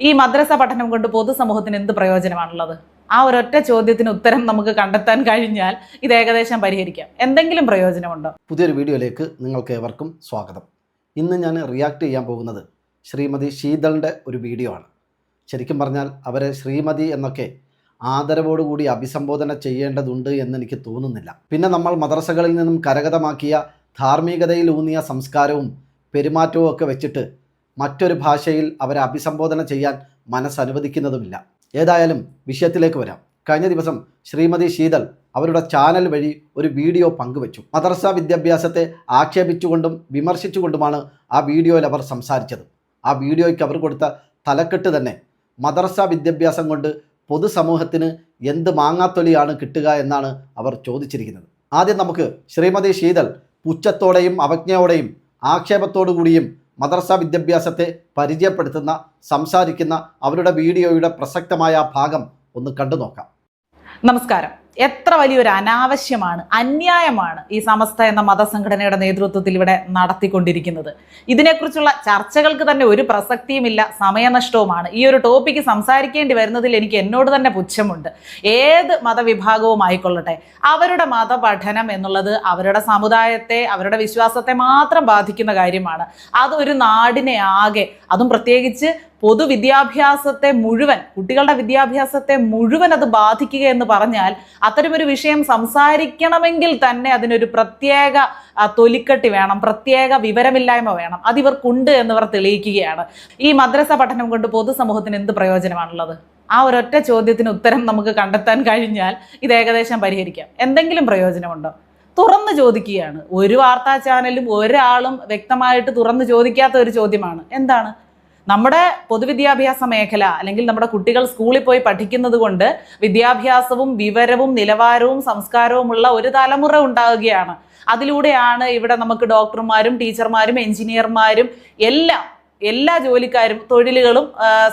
ഈ മദ്രസ പഠനം കൊണ്ട് പൊതുസമൂഹത്തിന് എന്ത് പ്രയോജനമാണുള്ളത്? ആ ഒരൊറ്റ ചോദ്യത്തിന് ഉത്തരം നമുക്ക് കണ്ടെത്താൻ കഴിഞ്ഞാൽ ഇത് ഏകദേശം പരിഹരിക്കാം. എന്തെങ്കിലും പ്രയോജനമുണ്ടോ? പുതിയൊരു വീഡിയോയിലേക്ക് നിങ്ങൾക്ക് ഏവർക്കും സ്വാഗതം. ഇന്ന് ഞാൻ റിയാക്ട് ചെയ്യാൻ പോകുന്നത് ശ്രീമതി ശീതളിന്റെ ഒരു വീഡിയോ ആണ്. ശരിക്കും പറഞ്ഞാൽ അവരെ ശ്രീമതി എന്നൊക്കെ ആദരവോടുകൂടി അഭിസംബോധന ചെയ്യേണ്ടതുണ്ട് എന്ന് എനിക്ക് തോന്നുന്നില്ല. പിന്നെ നമ്മൾ മദ്രസകളിൽ നിന്നും കരഗതമാക്കിയ ധാർമ്മികതയിലൂന്നിയ സംസ്കാരവും പെരുമാറ്റവും ഒക്കെ വെച്ചിട്ട് മറ്റൊരു ഭാഷയിൽ അവരെ അഭിസംബോധന ചെയ്യാൻ മനസ്സനുവദിക്കുന്നതുമില്ല ഏതായാലും വിഷയത്തിലേക്ക് വരാം. കഴിഞ്ഞ ദിവസം ശ്രീമതി ശീതൽ അവരുടെ ചാനൽ വഴി ഒരു വീഡിയോ പങ്കുവച്ചു. മദർസ വിദ്യാഭ്യാസത്തെ ആക്ഷേപിച്ചുകൊണ്ടും വിമർശിച്ചുകൊണ്ടുമാണ് ആ വീഡിയോയിൽ അവർ സംസാരിച്ചത്. ആ വീഡിയോയ്ക്ക് അവർ കൊടുത്ത തലക്കെട്ട് തന്നെ മദർസ വിദ്യാഭ്യാസം കൊണ്ട് പൊതുസമൂഹത്തിന് എന്ത് മാങ്ങാത്തൊലിയാണ് കിട്ടുക എന്നാണ് അവർ ചോദിച്ചിരിക്കുന്നത്. ആദ്യം നമുക്ക് ശ്രീമതി ശീതൽ പുച്ഛത്തോടെയും അവജ്ഞയോടെയും ആക്ഷേപത്തോടു കൂടിയും മദർസ വിദ്യാഭ്യാസത്തെ പരിചയപ്പെടുത്തുന്ന സംസാരിക്കുന്ന അവരുടെ വീഡിയോയുടെ പ്രസക്തമായ ഭാഗം ഒന്ന് കണ്ടു നോക്കാം നമസ്കാരം. എത്ര വലിയൊരു അനാവശ്യമാണ് അന്യായമാണ് ഈ സമസ്ത എന്ന മതസംഘടനയുടെ നേതൃത്വത്തിൽ ഇവിടെ നടത്തിക്കൊണ്ടിരിക്കുന്നത്. ഇതിനെക്കുറിച്ചുള്ള ചർച്ചകൾക്ക് തന്നെ ഒരു പ്രസക്തിയുമില്ല സമയനഷ്ടവുമാണ്. ഈ ഒരു ടോപ്പിക്ക് സംസാരിക്കേണ്ടി വരുന്നതിൽ എനിക്ക് എന്നോട് തന്നെ പുച്ഛമുണ്ട്. ഏത് മതവിഭാഗവും ആയിക്കൊള്ളട്ടെ അവരുടെ മതപഠനം എന്നുള്ളത് അവരുടെ സമുദായത്തെ അവരുടെ വിശ്വാസത്തെ മാത്രം ബാധിക്കുന്ന കാര്യമാണ്. അതൊരു നാടിനെ ആകെ അതും പ്രത്യേകിച്ച് പൊതുവിദ്യാഭ്യാസത്തെ മുഴുവൻ കുട്ടികളുടെ വിദ്യാഭ്യാസത്തെ മുഴുവൻ അത് ബാധിക്കുക എന്ന് പറഞ്ഞാൽ അത്തരമൊരു വിഷയം സംസാരിക്കണമെങ്കിൽ തന്നെ അതിനൊരു പ്രത്യേക തൊലിക്കെട്ടി വേണം പ്രത്യേക വിവരമില്ലായ്മ വേണം. അതിവർക്കുണ്ട് എന്നിവർ തെളിയിക്കുകയാണ്. ഈ മദ്രസ പഠനം കൊണ്ട് പൊതുസമൂഹത്തിന് എന്ത് പ്രയോജനമാണുള്ളത്? ആ ഒരൊറ്റ ചോദ്യത്തിന് ഉത്തരം നമുക്ക് കണ്ടെത്താൻ കഴിഞ്ഞാൽ ഇത് ഏകദേശം പരിഹരിക്കാം. എന്തെങ്കിലും പ്രയോജനമുണ്ടോ? തുറന്ന് ചോദിക്കുകയാണ്. ഒരു വാർത്താ ചാനലും ഒരാളും വ്യക്തമായിട്ട് തുറന്ന് ചോദിക്കാത്ത ഒരു ചോദ്യമാണ്. എന്താണ്? നമ്മുടെ പൊതുവിദ്യാഭ്യാസ മേഖല അല്ലെങ്കിൽ നമ്മുടെ കുട്ടികൾ സ്കൂളിൽ പോയി പഠിക്കുന്നത് കൊണ്ട് വിദ്യാഭ്യാസവും വിവരവും നിലവാരവും സംസ്കാരവുമുള്ള ഒരു തലമുറ ഉണ്ടാവുകയാണ് അതിലൂടെയാണ് ഇവിടെ നമുക്ക് ഡോക്ടർമാരും ടീച്ചർമാരും എഞ്ചിനീയർമാരും എല്ലാം എല്ലാ ജോലിക്കാരും തൊഴിലുകളും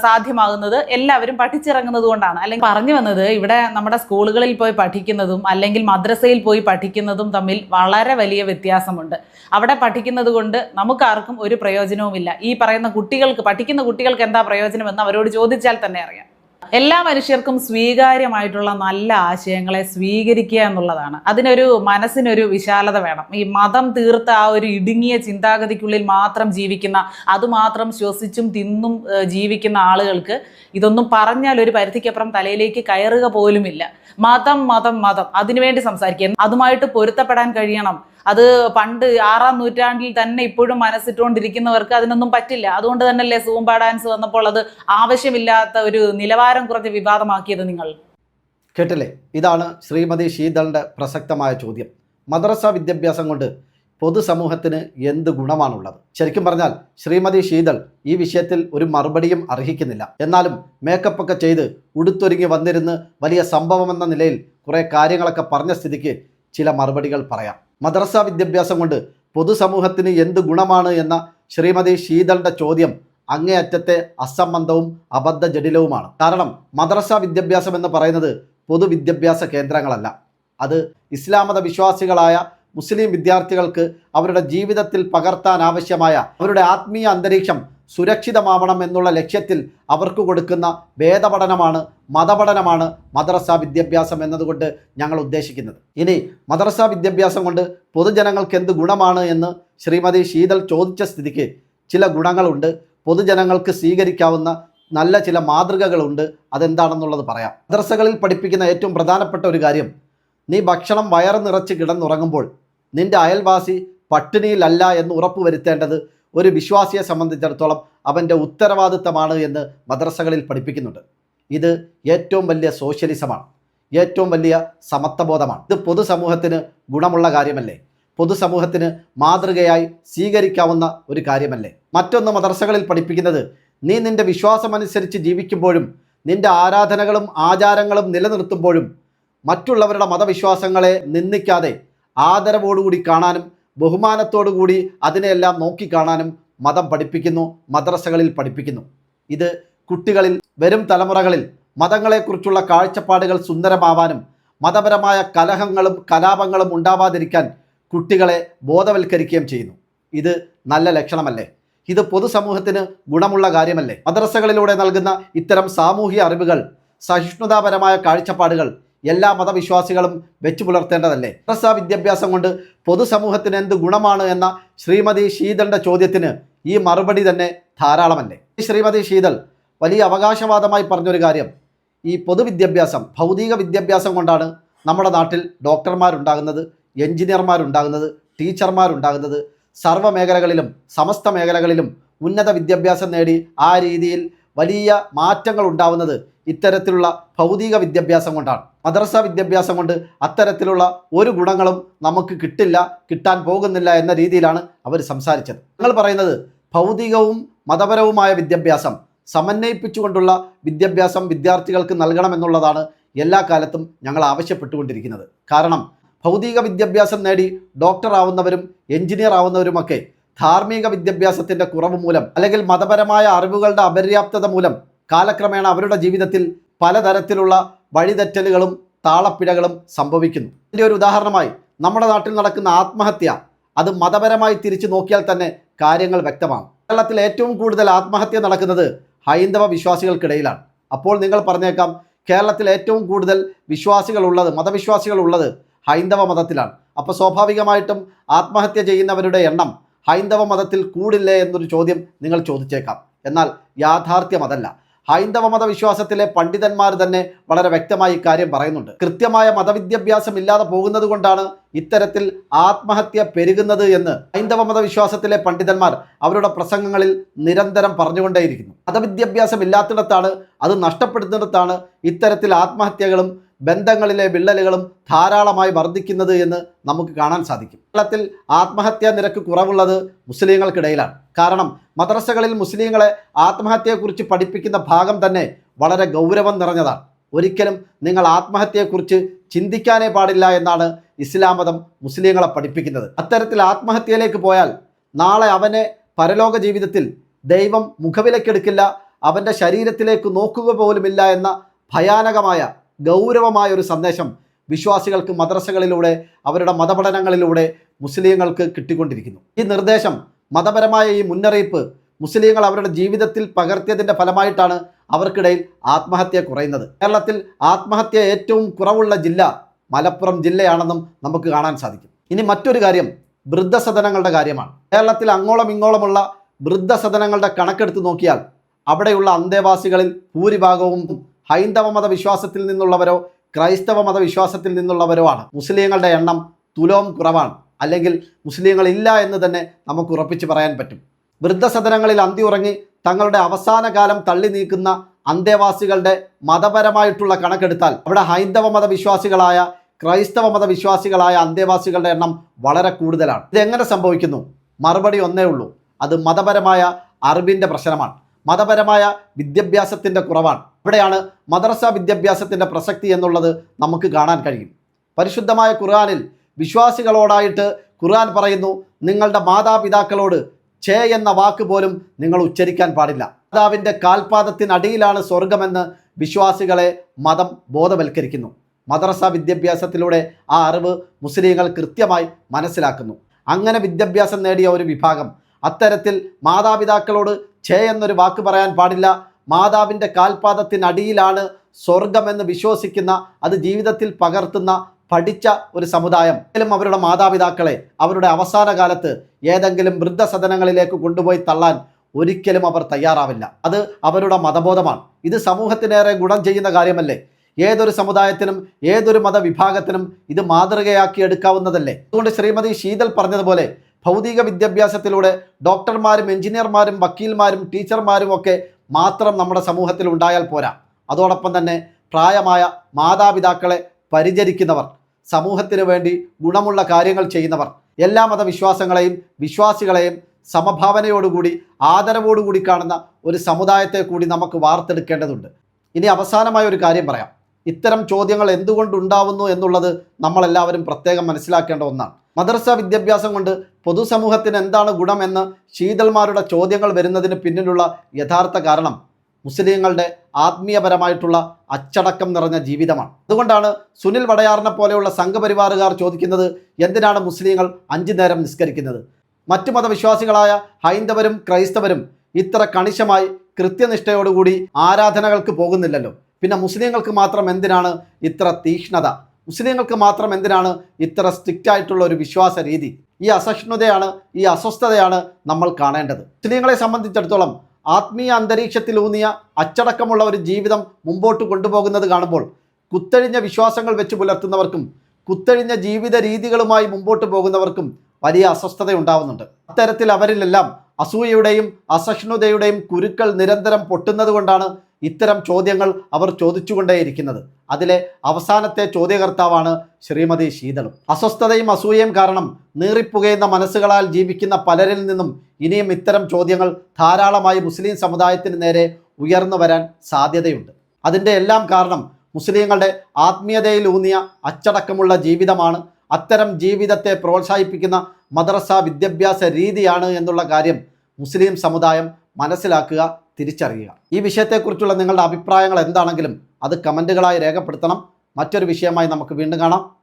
സാധ്യമാകുന്നത് എല്ലാവരും പഠിച്ചിറങ്ങുന്നത് കൊണ്ടാണ്. അല്ലെങ്കിൽ പറഞ്ഞു വന്നത് ഇവിടെ നമ്മുടെ സ്കൂളുകളിൽ പോയി പഠിക്കുന്നതും അല്ലെങ്കിൽ മദ്രസയിൽ പോയി പഠിക്കുന്നതും തമ്മിൽ വളരെ വലിയ വ്യത്യാസമുണ്ട്. അവിടെ പഠിക്കുന്നത് കൊണ്ട് നമുക്കാർക്കും ഒരു പ്രയോജനവുമില്ല. ഈ പറയുന്ന കുട്ടികൾക്ക് പഠിക്കുന്ന കുട്ടികൾക്ക് എന്താ പ്രയോജനമെന്ന് അവരോട് ചോദിച്ചാൽ തന്നെ അറിയാം. എല്ലാ മനുഷ്യർക്കും സ്വീകാര്യമായിട്ടുള്ള നല്ല ആശയങ്ങളെ സ്വീകരിക്കുക എന്നുള്ളതാണ്. അതിനൊരു മനസ്സിനൊരു വിശാലത വേണം. ഈ മതം തീർത്ത ആ ഒരു ഇടുങ്ങിയ ചിന്താഗതിക്കുള്ളിൽ മാത്രം ജീവിക്കുന്ന അതുമാത്രം ശ്വസിച്ചും തിന്നും ജീവിക്കുന്ന ആളുകൾക്ക് ഇതൊന്നും പറഞ്ഞാൽ ഒരു പരിധിക്കപ്പുറം തലയിലേക്ക് കയറുക പോലുമില്ല. മതം മതം മതം. അതിനുവേണ്ടി സംസാരിക്കുക. അതുമായിട്ട് പൊരുത്തപ്പെടാൻ കഴിയണം. അത് പണ്ട് ആറാം നൂറ്റാണ്ടിൽ തന്നെ ഇപ്പോഴും മനസ്സിട്ടുകൊണ്ടിരിക്കുന്നവർക്ക് അതിനൊന്നും പറ്റില്ല. അതുകൊണ്ട് തന്നെയല്ലേ സൂംബ ഡാൻസ് വന്നപ്പോൾ അത് ആവശ്യമില്ലാത്ത ഒരു നിലവാരം കുറഞ്ഞ വിവാദമാക്കിയത് നിങ്ങൾ? കേട്ടില്ലേ? ഇതാണ് ശ്രീമതി ശീതളിന്റെ പ്രസക്തമായ ചോദ്യം. മദ്രസ വിദ്യാഭ്യാസം കൊണ്ട് പൊതുസമൂഹത്തിന് എന്ത് ഗുണമാണുള്ളത്? ശരിക്കും പറഞ്ഞാൽ ശ്രീമതി ശീതൾ ഈ വിഷയത്തിൽ ഒരു മറുപടിയും അർഹിക്കുന്നില്ല. എന്നാലും മേക്കപ്പ് ഒക്കെ ചെയ്ത് ഉടുത്തൊരുങ്ങി വന്നിരുന്ന് വലിയ സംഭവമെന്ന നിലയിൽ കുറേ കാര്യങ്ങളൊക്കെ പറഞ്ഞ സ്ഥിതിക്ക് ചില മറുപടികൾ പറയാം. മദ്രസ വിദ്യാഭ്യാസം കൊണ്ട് പൊതുസമൂഹത്തിന് എന്ത് ഗുണമാണ് എന്ന ശ്രീമതി ശീതളിന്റെ ചോദ്യം അങ്ങേയറ്റത്തെ അസംബന്ധവും അബദ്ധ ജടിലവുമാണ് കാരണം മദ്രസ വിദ്യാഭ്യാസം എന്ന് പറയുന്നത് പൊതുവിദ്യാഭ്യാസ കേന്ദ്രങ്ങളല്ല. അത് ഇസ്ലാമത വിശ്വാസികളായ മുസ്ലിം വിദ്യാർത്ഥികൾക്ക് അവരുടെ ജീവിതത്തിൽ പകർത്താൻ ആവശ്യമായ അവരുടെ ആത്മീയ അന്തരീക്ഷം സുരക്ഷിതമാവണം എന്നുള്ള ലക്ഷ്യത്തിൽ അവർക്ക് കൊടുക്കുന്ന വേദപഠനമാണ് മതപഠനമാണ് മദ്രസ വിദ്യാഭ്യാസം എന്നതുകൊണ്ട് ഞങ്ങൾ ഉദ്ദേശിക്കുന്നത്. ഇനി മദ്രസ വിദ്യാഭ്യാസം കൊണ്ട് പൊതുജനങ്ങൾക്ക് എന്ത് ഗുണമാണ് എന്ന് ശ്രീമതി ശീതൽ ചോദിച്ച സ്ഥിതിക്ക് ചില ഗുണങ്ങളുണ്ട്. പൊതുജനങ്ങൾക്ക് സ്വീകരിക്കാവുന്ന നല്ല ചില മാതൃകകളുണ്ട്. അതെന്താണെന്നുള്ളത് പറയാം. മദ്രസകളിൽ പഠിപ്പിക്കുന്ന ഏറ്റവും പ്രധാനപ്പെട്ട ഒരു കാര്യം നീ ഭക്ഷണം വയറ് നിറച്ച് കിടന്നുറങ്ങുമ്പോൾ നിന്റെ അയൽവാസി പട്ടിണിയിലല്ല എന്ന് ഉറപ്പുവരുത്തേണ്ടത് ഒരു വിശ്വാസിയെ സംബന്ധിച്ചിടത്തോളം അവന്റെ ഉത്തരവാദിത്തമാണ് എന്ന് മദ്രസകളിൽ പഠിപ്പിക്കുന്നുണ്ട്. ഇത് ഏറ്റവും വലിയ സോഷ്യലിസമാണ്. ഏറ്റവും വലിയ സമത്വബോധമാണ്. ഇത് പൊതുസമൂഹത്തിന് ഗുണമുള്ള കാര്യമല്ലേ? പൊതുസമൂഹത്തിന് മാതൃകയായി സ്വീകരിക്കാവുന്ന ഒരു കാര്യമല്ലേ? മറ്റൊന്ന് മദർസകളിൽ പഠിപ്പിക്കുന്നത് നീ നിന്റെ വിശ്വാസമനുസരിച്ച് ജീവിക്കുമ്പോഴും നിന്റെ ആരാധനകളും ആചാരങ്ങളും നിലനിർത്തുമ്പോഴും മറ്റുള്ളവരുടെ മതവിശ്വാസങ്ങളെ നിന്ദിക്കാതെ ആദരവോടുകൂടി കാണാനും ബഹുമാനത്തോടുകൂടി അതിനെയെല്ലാം നോക്കിക്കാണാനും മതം പഠിപ്പിക്കുന്നു മദ്രസകളിൽ പഠിപ്പിക്കുന്നു. ഇത് കുട്ടികളിൽ വരും തലമുറകളിൽ മതങ്ങളെക്കുറിച്ചുള്ള കാഴ്ചപ്പാടുകൾ സുന്ദരമാവാനും മതപരമായ കലഹങ്ങളും കലാപങ്ങളും ഉണ്ടാവാതിരിക്കാൻ കുട്ടികളെ ബോധവൽക്കരിക്കുകയും ചെയ്യുന്നു. ഇത് നല്ല ലക്ഷണമല്ലേ? ഇത് പൊതുസമൂഹത്തിന് ഗുണമുള്ള കാര്യമല്ലേ? മദ്രസകളിലൂടെ നൽകുന്ന ഇത്തരം സാമൂഹിക അറിവുകൾ സഹിഷ്ണുതാപരമായ കാഴ്ചപ്പാടുകൾ എല്ലാ മതവിശ്വാസികളും വെച്ചു പുലർത്തേണ്ടതല്ലേ? മദ്രസ വിദ്യാഭ്യാസം കൊണ്ട് പൊതുസമൂഹത്തിന് എന്ത് ഗുണമാണ് എന്ന ശ്രീമതി ശീതളിന്റെ ചോദ്യത്തിന് ഈ മറുപടി തന്നെ ധാരാളമല്ലേ? ശ്രീമതി ശീതൾ വലിയ അവകാശവാദമായി പറഞ്ഞൊരു കാര്യം. ഈ പൊതുവിദ്യാഭ്യാസം ഭൗതിക വിദ്യാഭ്യാസം കൊണ്ടാണ് നമ്മുടെ നാട്ടിൽ ഡോക്ടർമാരുണ്ടാകുന്നത് എഞ്ചിനീയർമാരുണ്ടാകുന്നത് ടീച്ചർമാരുണ്ടാകുന്നത്. സർവ മേഖലകളിലും സമസ്ത മേഖലകളിലും ഉന്നത വിദ്യാഭ്യാസം നേടി ആ രീതിയിൽ വലിയ മാറ്റങ്ങൾ ഉണ്ടാവുന്നത് ഇത്തരത്തിലുള്ള ഭൗതിക വിദ്യാഭ്യാസം കൊണ്ടാണ്. മദ്രസ വിദ്യാഭ്യാസം കൊണ്ട് അത്തരത്തിലുള്ള ഒരു ഗുണങ്ങളും നമുക്ക് കിട്ടില്ല കിട്ടാൻ പോകുന്നില്ല എന്ന രീതിയിലാണ് അവർ സംസാരിച്ചത്. ഞങ്ങൾ പറയുന്നത് ഭൗതികവും മതപരവുമായ വിദ്യാഭ്യാസം സമന്വയിപ്പിച്ചുകൊണ്ടുള്ള വിദ്യാഭ്യാസം വിദ്യാർത്ഥികൾക്ക് നൽകണമെന്നുള്ളതാണ് എല്ലാ കാലത്തും ഞങ്ങൾ ആവശ്യപ്പെട്ടുകൊണ്ടിരിക്കുന്നത്. കാരണം ഭൗതിക വിദ്യാഭ്യാസം നേടി ഡോക്ടർ ആവുന്നവരും എഞ്ചിനീയർ ആവുന്നവരുമൊക്കെ ധാർമ്മിക വിദ്യാഭ്യാസത്തിന്റെ കുറവ് മൂലം അല്ലെങ്കിൽ മതപരമായ അറിവുകളുടെ അപര്യാപ്തത മൂലം കാലക്രമേണ അവരുടെ ജീവിതത്തിൽ പലതരത്തിലുള്ള വഴിതെറ്റലുകളും താളപ്പിഴകളും സംഭവിക്കുന്നു. ഇതിന്റെ ഒരു ഉദാഹരണമായി നമ്മുടെ നാട്ടിൽ നടക്കുന്ന ആത്മഹത്യ അത് മതപരമായി തിരിച്ചു നോക്കിയാൽ തന്നെ കാര്യങ്ങൾ വ്യക്തമാണ്. കേരളത്തിൽ ഏറ്റവും കൂടുതൽ ആത്മഹത്യ നടക്കുന്നത് ഹൈന്ദവ വിശ്വാസികൾക്കിടയിലാണ്. അപ്പോൾ നിങ്ങൾ പറഞ്ഞേക്കാം കേരളത്തിൽ ഏറ്റവും കൂടുതൽ വിശ്വാസികളുള്ളത് മതവിശ്വാസികളുള്ളത് ഹൈന്ദവ മതത്തിലാണ്. അപ്പോൾ സ്വാഭാവികമായിട്ടും ആത്മഹത്യ ചെയ്യുന്നവരുടെ എണ്ണം ഹൈന്ദവ മതത്തിൽ കൂടില്ലേ എന്നൊരു ചോദ്യം നിങ്ങൾ ചോദിച്ചേക്കാം. എന്നാൽ യാഥാർത്ഥ്യം അതല്ല ഹൈന്ദവ മതവിശ്വാസത്തിലെ പണ്ഡിതന്മാർ തന്നെ വളരെ വ്യക്തമായി ഇക്കാര്യം പറയുന്നുണ്ട്. കൃത്യമായ മതവിദ്യാഭ്യാസം ഇല്ലാതെ പോകുന്നത് കൊണ്ടാണ് ഇത്തരത്തിൽ ആത്മഹത്യ പെരുകുന്നത് എന്ന് ഹൈന്ദവ മതവിശ്വാസത്തിലെ പണ്ഡിതന്മാർ അവരുടെ പ്രസംഗങ്ങളിൽ നിരന്തരം പറഞ്ഞുകൊണ്ടേയിരിക്കുന്നു. മതവിദ്യാഭ്യാസം ഇല്ലാത്തിടത്താണ് അത് നഷ്ടപ്പെടുന്നിടത്താണ് ഇത്തരത്തിൽ ആത്മഹത്യകളും ബന്ധങ്ങളിലെ വിള്ളലുകളും ധാരാളമായി വർദ്ധിക്കുന്നത് എന്ന് നമുക്ക് കാണാൻ സാധിക്കും. കേരളത്തിൽ ആത്മഹത്യാ നിരക്ക് കുറവുള്ളത് മുസ്ലിങ്ങൾക്കിടയിലാണ്. കാരണം മദ്രസകളിൽ മുസ്ലിങ്ങളെ ആത്മഹത്യയെക്കുറിച്ച് പഠിപ്പിക്കുന്ന ഭാഗം തന്നെ വളരെ ഗൗരവം നിറഞ്ഞതാണ്. ഒരിക്കലും നിങ്ങൾ ആത്മഹത്യയെക്കുറിച്ച് ചിന്തിക്കാനേ പാടില്ല എന്നാണ് ഇസ്ലാം മതം മുസ്ലിങ്ങളെ പഠിപ്പിക്കുന്നത്. അത്തരത്തിൽ ആത്മഹത്യയിലേക്ക് പോയാൽ നാളെ അവനെ പരലോക ജീവിതത്തിൽ ദൈവം മുഖവിലക്കെടുക്കില്ല അവന്റെ ശരീരത്തിലേക്ക് നോക്കുക പോലുമില്ല എന്ന ഭയാനകമായ ഗൗരവമായ ഒരു സന്ദേശം വിശ്വാസികൾക്ക് മദ്രസകളിലൂടെ അവരുടെ മതപഠനങ്ങളിലൂടെ മുസ്ലിങ്ങൾക്ക് കിട്ടിക്കൊണ്ടിരിക്കുന്നു. ഈ നിർദ്ദേശം മതപരമായ ഈ മുന്നറിയിപ്പ് മുസ്ലിങ്ങൾ അവരുടെ ജീവിതത്തിൽ പകർത്തിയതിന്റെ ഫലമായിട്ടാണ് അവർക്കിടയിൽ ആത്മഹത്യ കുറയുന്നത്. കേരളത്തിൽ ആത്മഹത്യ ഏറ്റവും കുറവുള്ള ജില്ല മലപ്പുറം ജില്ലയാണെന്നും നമുക്ക് കാണാൻ സാധിക്കും. ഇനി മറ്റൊരു കാര്യം വൃദ്ധസദനങ്ങളുടെ കാര്യമാണ്. കേരളത്തിൽ അങ്ങോളം ഇങ്ങോളമുള്ള വൃദ്ധസദനങ്ങളുടെ കണക്കെടുത്ത് നോക്കിയാൽ അവിടെയുള്ള അന്തേവാസികളിൽ ഭൂരിഭാഗവും ഹൈന്ദവ മതവിശ്വാസത്തിൽ നിന്നുള്ളവരോ ക്രൈസ്തവ മതവിശ്വാസത്തിൽ നിന്നുള്ളവരോ ആണ്. മുസ്ലിങ്ങളുടെ എണ്ണം തുലോം കുറവാണ്. അല്ലെങ്കിൽ മുസ്ലിങ്ങൾ ഇല്ല എന്ന് തന്നെ നമുക്ക് ഉറപ്പിച്ച് പറയാൻ പറ്റും. വൃദ്ധസദനങ്ങളിൽ അന്തി ഉറങ്ങി തങ്ങളുടെ അവസാന കാലം തള്ളി നീക്കുന്ന അന്തേവാസികളുടെ മതപരമായിട്ടുള്ള കണക്കെടുത്താൽ അവിടെ ഹൈന്ദവ മതവിശ്വാസികളായ ക്രൈസ്തവ മതവിശ്വാസികളായ അന്തേവാസികളുടെ എണ്ണം വളരെ കൂടുതലാണ്. ഇതെങ്ങനെ സംഭവിക്കുന്നു? മറുപടി ഒന്നേ ഉള്ളൂ. അത് മതപരമായ അറിവിന്റെ പ്രശ്നമാണ്. മതപരമായ വിദ്യാഭ്യാസത്തിന്റെ കുറവാണ്. ഇവിടെയാണ് മദ്രസ വിദ്യാഭ്യാസത്തിന്റെ പ്രസക്തി എന്നുള്ളത് നമുക്ക് കാണാൻ കഴിയും. പരിശുദ്ധമായ ഖുർആാനിൽ വിശ്വാസികളോടായിട്ട് ഖുർആൻ പറയുന്നു നിങ്ങളുടെ മാതാപിതാക്കളോട് ഛേ എന്ന വാക്ക് പോലും നിങ്ങൾ ഉച്ചരിക്കാൻ പാടില്ല. മാതാവിന്റെ കാൽപാദത്തിനടിയിലാണ് സ്വർഗമെന്ന് വിശ്വാസികളെ മതം ബോധവൽക്കരിക്കുന്നു. മദ്രസ വിദ്യാഭ്യാസത്തിലൂടെ ആ അറിവ് മുസ്ലിങ്ങൾ കൃത്യമായി മനസ്സിലാക്കുന്നു. അങ്ങനെ വിദ്യാഭ്യാസം നേടിയ ഒരു വിഭാഗം അത്തരത്തിൽ മാതാപിതാക്കളോട് ഛേ എന്നൊരു വാക്ക് പറയാൻ പാടില്ല. മാതാവിന്റെ കാൽപാദത്തിനടിയിലാണ് സ്വർഗമെന്ന് വിശ്വസിക്കുന്ന അത് ജീവിതത്തിൽ പകർത്തുന്ന പഠിച്ച ഒരു സമുദായം. എങ്കിലും അവരുടെ മാതാപിതാക്കളെ അവരുടെ അവസാന കാലത്ത് ഏതെങ്കിലും വൃദ്ധസദനങ്ങളിലേക്ക് കൊണ്ടുപോയി തള്ളാൻ ഒരിക്കലും അവർ തയ്യാറാവില്ല. അത് അവരുടെ മതബോധമാണ്. ഇത് സമൂഹത്തിനേറെ ഗുണം ചെയ്യുന്ന കാര്യമല്ലേ? ഏതൊരു സമുദായത്തിനും ഏതൊരു മതവിഭാഗത്തിനും ഇത് മാതൃകയാക്കി എടുക്കാവുന്നതല്ലേ? അതുകൊണ്ട് ശ്രീമതി ശീതൽ പറഞ്ഞതുപോലെ ഭൗതിക വിദ്യാഭ്യാസത്തിലൂടെ ഡോക്ടർമാരും എഞ്ചിനീയർമാരും വക്കീൽമാരും ടീച്ചർമാരും ഒക്കെ മാത്രം നമ്മുടെ സമൂഹത്തിൽ ഉണ്ടായാൽ പോരാ. അതോടൊപ്പം തന്നെ പ്രായമായ മാതാപിതാക്കളെ പരിചരിക്കുന്നവർ സമൂഹത്തിന് വേണ്ടി ഗുണമുള്ള കാര്യങ്ങൾ ചെയ്യുന്നവർ എല്ലാ മതവിശ്വാസങ്ങളെയും വിശ്വാസികളെയും സമഭാവനയോടുകൂടി ആദരവോടുകൂടി കാണുന്ന ഒരു സമുദായത്തെ കൂടി നമുക്ക് വാർത്തെടുക്കേണ്ടതുണ്ട്. ഇനി അവസാനമായ ഒരു കാര്യം പറയാം. ഇത്തരം ചോദ്യങ്ങൾ എന്തുകൊണ്ടുണ്ടാവുന്നു എന്നുള്ളത് നമ്മളെല്ലാവരും പ്രത്യേകം മനസ്സിലാക്കേണ്ട ഒന്നാണ്. മദ്രസ വിദ്യാഭ്യാസം കൊണ്ട് പൊതുസമൂഹത്തിന് എന്താണ് ഗുണമെന്ന് ശീതൾമാരുടെ ചോദ്യങ്ങൾ വരുന്നതിന് പിന്നിലുള്ള യഥാർത്ഥ കാരണം മുസ്ലിങ്ങളുടെ ആത്മീയപരമായിട്ടുള്ള അച്ചടക്കം നിറഞ്ഞ ജീവിതമാണ്. അതുകൊണ്ടാണ് സുനിൽ വടയാറിനെ പോലെയുള്ള സംഘപരിവാറുകാർ ചോദിക്കുന്നത് എന്തിനാണ് മുസ്ലിങ്ങൾ അഞ്ചു നേരം നിസ്കരിക്കുന്നത്? മറ്റു മതവിശ്വാസികളായ ഹൈന്ദവരും ക്രൈസ്തവരും ഇത്ര കണിശമായി കൃത്യനിഷ്ഠയോടുകൂടി ആരാധനകൾക്ക് പോകുന്നില്ലല്ലോ. പിന്നെ മുസ്ലിങ്ങൾക്ക് മാത്രം എന്തിനാണ് ഇത്ര തീക്ഷ്ണത? മുസ്ലിങ്ങൾക്ക് മാത്രം എന്തിനാണ് ഇത്ര സ്ട്രിക്റ്റ് ആയിട്ടുള്ള ഒരു വിശ്വാസ രീതി? ഈ അസഹിഷ്ണുതയാണ് ഈ അസ്വസ്ഥതയാണ് നമ്മൾ കാണേണ്ടത്. മുസ്ലിങ്ങളെ സംബന്ധിച്ചിടത്തോളം ആത്മീയ അന്തരീക്ഷത്തിലൂന്നിയ അച്ചടക്കമുള്ള ഒരു ജീവിതം മുമ്പോട്ട് കൊണ്ടുപോകുന്നത് കാണുമ്പോൾ കുത്തഴിഞ്ഞ വിശ്വാസങ്ങൾ വെച്ച് പുലർത്തുന്നവർക്കും കുത്തഴിഞ്ഞ ജീവിത രീതികളുമായി മുമ്പോട്ട് പോകുന്നവർക്കും വലിയ അസ്വസ്ഥത ഉണ്ടാവുന്നുണ്ട്. അത്തരത്തിൽ അവരിലെല്ലാം അസൂയയുടെയും അസഹിഷ്ണുതയുടെയും കുരുക്കൾ നിരന്തരം പൊട്ടുന്നത് കൊണ്ടാണ് ഇത്തരം ചോദ്യങ്ങൾ അവർ ചോദിച്ചുകൊണ്ടേയിരിക്കുന്നത്. അതിലെ അവസാനത്തെ ചോദ്യകർത്താവാണ് ശ്രീമതി ശീതളും. അസ്വസ്ഥതയും അസൂയയും കാരണം നീറിപ്പുകയുന്ന മനസ്സുകളാൽ ജീവിക്കുന്ന പലരിൽ നിന്നും ഇനിയും ഇത്തരം ചോദ്യങ്ങൾ ധാരാളമായി മുസ്ലിം സമുദായത്തിന് നേരെ ഉയർന്നു വരാൻ സാധ്യതയുണ്ട്. അതിന്റെ എല്ലാം കാരണം മുസ്ലിങ്ങളുടെ ആത്മീയതയിലൂന്നിയ അച്ചടക്കമുള്ള ജീവിതമാണ്. അത്തരം ജീവിതത്തെ പ്രോത്സാഹിപ്പിക്കുന്ന മദ്രസ വിദ്യാഭ്യാസ രീതിയാണ് എന്നുള്ള കാര്യം മുസ്ലിം സമുദായം മനസ്സിലാക്കുക തിരിച്ചറിയുക. ഈ വിഷയത്തെക്കുറിച്ചുള്ള നിങ്ങളുടെ അഭിപ്രായങ്ങൾ എന്താണെങ്കിലും അത് കമന്റുകളായി രേഖപ്പെടുത്തണം. മറ്റൊരു വിഷയമായി നമുക്ക് വീണ്ടും കാണാം.